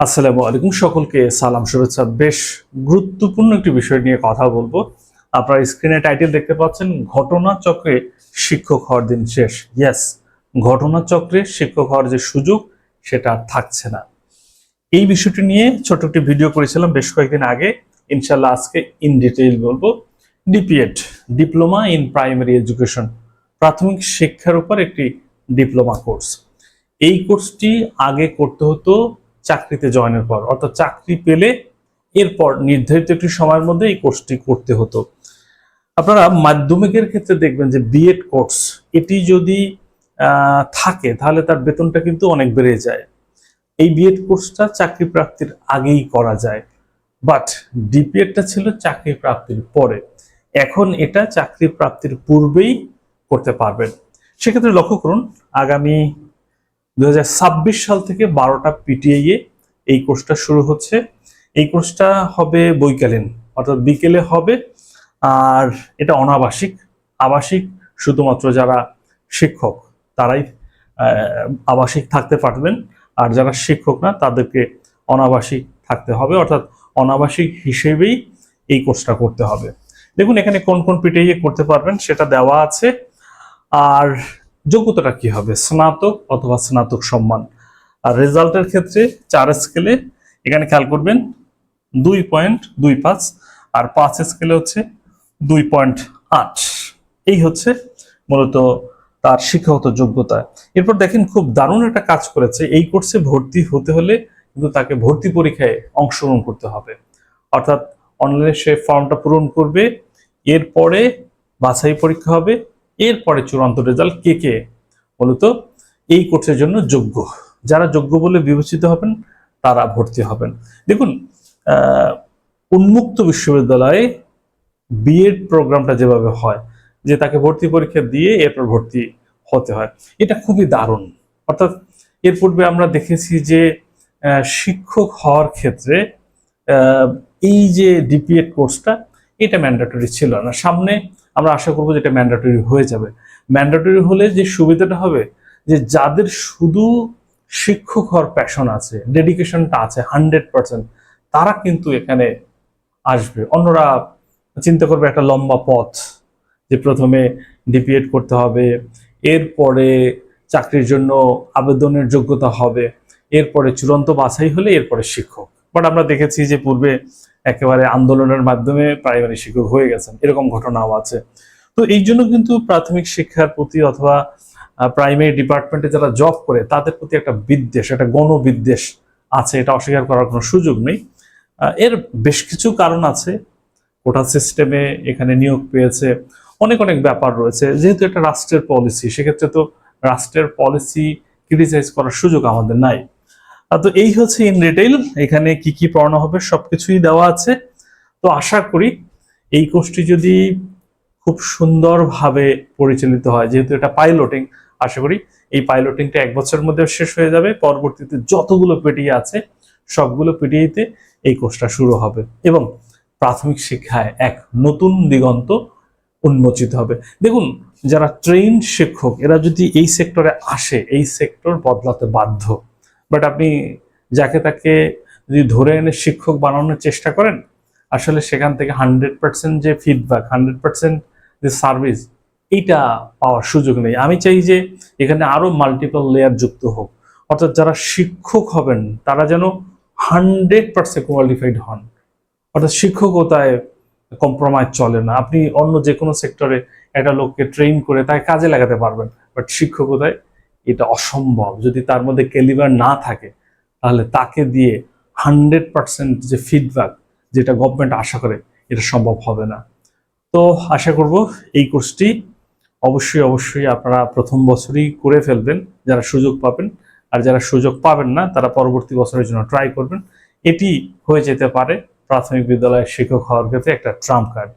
আসসালামু আলাইকুম। সকলকে সালাম, শুভেচ্ছা। বেশ গুরুত্বপূর্ণ একটি বিষয় নিয়ে কথা বলব। আপনারা স্ক্রিনে টাইটেল দেখতে পাচ্ছেন, ঘটনা চক্রে শিক্ষক হওয়ার দিন শেষ। ইয়াস ঘটনা চক্রে শিক্ষক হওয়ার যে সুযোগ, সেটা আর থাকছে না। এই বিষয়টি নিয়ে ছোট একটি ভিডিও করেছিলাম বেশ কয়েকদিন আগে। ইনশাল্লাহ আজকে ইন ডিটেইল বলব। DPEd diploma in primary education প্রাথমিক শিক্ষার উপর একটি ডিপ্লোমা কোর্স এই কোর্সটি আগে করতে হতো চাকরিতে জয়েনের পর, অর্থাৎ চাকরি পেলে এরপর নির্ধারিত একটি সময়ের মধ্যে এই কোর্সটি করতে হতো। আপনারা মাধ্যমিকের ক্ষেত্রে দেখবেন যে বিএড কোর্স এটি যদি থাকে, তাহলে তার বেতনটা কিন্তু অনেক বেড়ে যায়। এই বিএড কোর্সটা চাকরি প্রাপ্তির আগেই করা যায়। বাট ডিপিএডটা ছিল চাকরি প্রাপ্তির পরে। এখন এটা চাকরি প্রাপ্তির পূর্বেই করতে পারবেন। সেক্ষেত্রে লক্ষ্য করুন, আগামী দুই হাজার ছাব্বিশ সাল থেকে বারোটা পিটিআইয়ে এই কোর্সটা শুরু হচ্ছে। এই কোর্সটা হবে বৈকালীন, অর্থাৎ বিকেলে হবে। আর এটা অনাবাসিক। আবাসিক শুধুমাত্র যারা শিক্ষক, তারাই আবাসিক থাকতে পারবেন। আর যারা শিক্ষক না, তাদেরকে অনাবাসিক থাকতে হবে। অর্থাৎ অনাবাসিক হিসেবেই এই কোর্সটা করতে হবে। দেখুন, এখানে কোন কোন পিটিআইয়ে করতে পারবেন সেটা দেওয়া আছে। আর যোগ্যতাটা কি হবে? স্নাতক অথবা স্নাতক সম্মান। আর রেজাল্টের ক্ষেত্রে চার স্কেলে এখানে খেয়াল করবেন, দুই পয়েন্ট দুই পাঁচ আর পাঁচ স্কেলে হচ্ছে দুই পয়েন্ট আট। এই হচ্ছে মূলত তার শিক্ষাগত যোগ্যতা। এরপর দেখেন খুব দারুণ একটা কাজ করেছে। এই কোর্সে ভর্তি হতে হলে কিন্তু তাকে ভর্তি পরীক্ষায় অংশগ্রহণ করতে হবে। অর্থাৎ অনলাইনে সে ফর্মটা পূরণ করবে, এরপরে বাছাই পরীক্ষা হবে এরপরে চূড়ান্ত রেজাল্ট কে কে মূলত এই কোর্সের জন্য যোগ্য। যারা যোগ্য বলে বিবেচিত হবেন, তারা ভর্তি হবেন। দেখুন উন্মুক্ত বিশ্ববিদ্যালয়ে বিএড প্রোগ্রামটা যেভাবে হয়, যে তাকে ভর্তি পরীক্ষা দিয়ে এরপর ভর্তি হতে হয়, এটা খুবই দারুণ। অর্থাৎ এর পূর্বে আমরা দেখেছি যে শিক্ষক হওয়ার ক্ষেত্রে এই যে ডিপিএড কোর্সটা এটা ম্যান্ডেটরি ছিল না। সামনে আমরা আশা করব যে এটা ম্যান্ডেটরি হয়ে যাবে। ম্যান্ডেটরি হলে যে সুবিধাটা হবে, যে যাদের শুধু শিক্ষক হওয়ার প্যাশন আছে ডেডিকেশনটা আছে হান্ড্রেড পার্সেন্ট তারা কিন্তু এখানে আসবে। অন্যরা চিন্তা করবে একটা লম্বা পথ যে প্রথমে ডিপিএড করতে হবে, এরপরে চাকরির জন্য আবেদনের যোগ্যতা হবে, এরপরে চূড়ান্ত বাছাই হলে এরপরে শিক্ষক। বাট আমরা দেখেছি যে পূর্বে একেবারে আন্দোলনের মাধ্যমে প্রাইমারি শিক্ষক হয়ে গেছেন, এরকম ঘটনাও আছে। তো এই জন্য কিন্তু প্রাথমিক শিক্ষার প্রতি অথবা প্রাইমারি ডিপার্টমেন্টে যারা জব করে, তাদের প্রতি একটা বিদ্বেষ, একটা গণবিদ্বেষ আছে, এটা অস্বীকার করার কোনো সুযোগ নেই। এর বেশ কিছু কারণ আছে। কোটা সিস্টেমে এখানে নিয়োগ পেয়েছে, অনেক অনেক ব্যাপার রয়েছে। যেহেতু একটা রাষ্ট্রের পলিসি সেক্ষেত্রে তো রাষ্ট্রের পলিসি ক্রিটিসাইজ করার সুযোগ আমাদের নাই। তো এই হচ্ছে ইন রিটেইল এখানে কি কি পড়ানো হবে সবকিছুই দেওয়া আছে। তো আশা করি এই কোর্সটি যদি খুব সুন্দরভাবে পরিচালিত হয়, যেহেতু এটা পাইলটিং আশা করি এই পাইলটিংটা এক বছরের মধ্যে শেষ হয়ে যাবে। পরবর্তীতে যতগুলো পিটিয়ে আছে, সবগুলো পিটিয়েতে এই কোর্সটা শুরু হবে এবং প্রাথমিক শিক্ষায় এক নতুন দিগন্ত উন্মোচিত হবে। দেখুন, যারা ট্রেন শিক্ষক, এরা যদি এই সেক্টরে আসে, এই সেক্টর বদলাতে বাধ্য। বাট আপনি যাকে তাকে যদি ধরে এনে শিক্ষক বানানোর চেষ্টা করেন, আসলে সেখান থেকে হান্ড্রেড পার্সেন্ট যে ফিডব্যাক হান্ড্রেড পার্সেন্ট যে সার্ভিস এইটা পাওয়ার সুযোগ নেই। আমি চাই যে এখানে আরও মাল্টিপল লেয়ার যুক্ত হোক। অর্থাৎ যারা শিক্ষক হবেন, তারা যেন হান্ড্রেড পার্সেন্ট কোয়ালিফাইড হন। অর্থাৎ শিক্ষকতায় কম্প্রোমাইজ চলে না। আপনি অন্য যে কোনো সেক্টরে একটা লোককে ট্রেন করে তাকে কাজে লাগাতে পারবেন। বাট শিক্ষকতায় এটা অসম্ভব। যদি তার মধ্যে ক্যালিবার না থাকে, তাহলে তাকে দিয়ে হান্ড্রেড পার্সেন্ট যে ফিডব্যাক যেটা গভর্নমেন্ট আশা করে, এটা সম্ভব হবে না। তো আশা করব এই কোর্সটি অবশ্যই অবশ্যই আপনারা প্রথম বছরই করে ফেলবেন, যারা সুযোগ পাবেন। আর যারা সুযোগ পাবেন না, তারা পরবর্তী বছরের জন্য ট্রাই করবেন। এটি হয়ে যেতে পারে প্রাথমিক বিদ্যালয়ের শিক্ষক হওয়ার ক্ষেত্রে একটা ট্রাম্প কার্ড